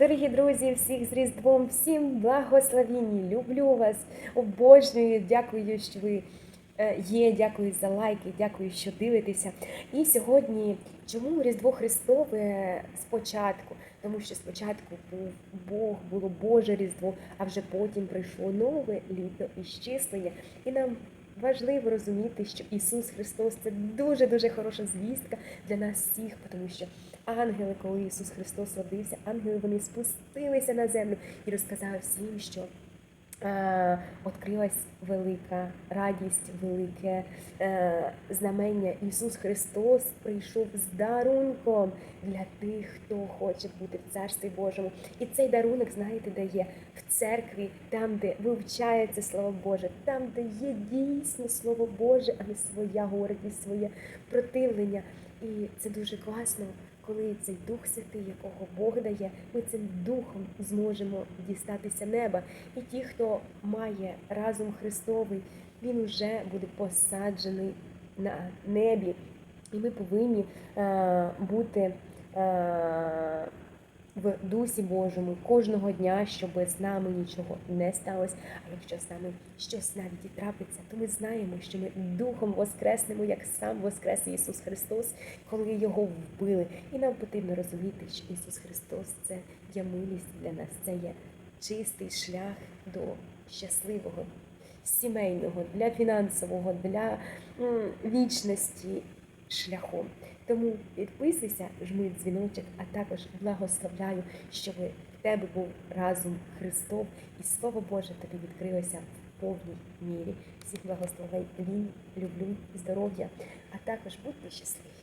Дорогі друзі, всіх з Різдвом, всім благословінні, люблю вас, обожнюю, дякую, що ви е, є, дякую за лайки, дякую, що дивитеся. І сьогодні, чому Різдво Христове спочатку? Тому що спочатку був Бог, було Боже Різдво, а вже потім прийшло нове літо і щислення. І нам важливо розуміти, що Ісус Христос це дуже дуже хороша звістка для нас всіх, тому що ангели, коли Ісус Христос родився, ангели вони спустилися на землю і розказали всім, що відкрилась велика радість, велике е, знамення. Ісус Христос прийшов з дарунком для тих, хто хоче бути в Царстві Божому. І цей дарунок, знаєте, де є в церкві, там, де вивчається Слово Боже, там, де є дійсно Слово Боже, а не своя гордість, своє противлення. І це дуже класно, коли цей Дух Святий, якого Бог дає, ми цим духом зможемо дістатися неба. І ті, хто має разум Христовий, він уже буде посаджений на небі. І ми повинні е, бути е, в Дусі Божому кожного дня, щоб з нами нічого не сталося. А якщо з нами щось навіть і трапиться, то ми знаємо, що ми духом воскреснемо, як сам воскрес Ісус Христос, коли його вбили. І нам потрібно розуміти, що Ісус Христос це є милість для нас, це є чистий шлях до щасливого, сімейного, для фінансового, для вічності шляхом. Тому підписуйся, жми дзвіночок, а також благословляю, щоб в тебе був разум Христов і Слово Боже тобі відкрилося в повній мірі. Всіх благословень, люблю, здоров'я, а також будьте щасливі.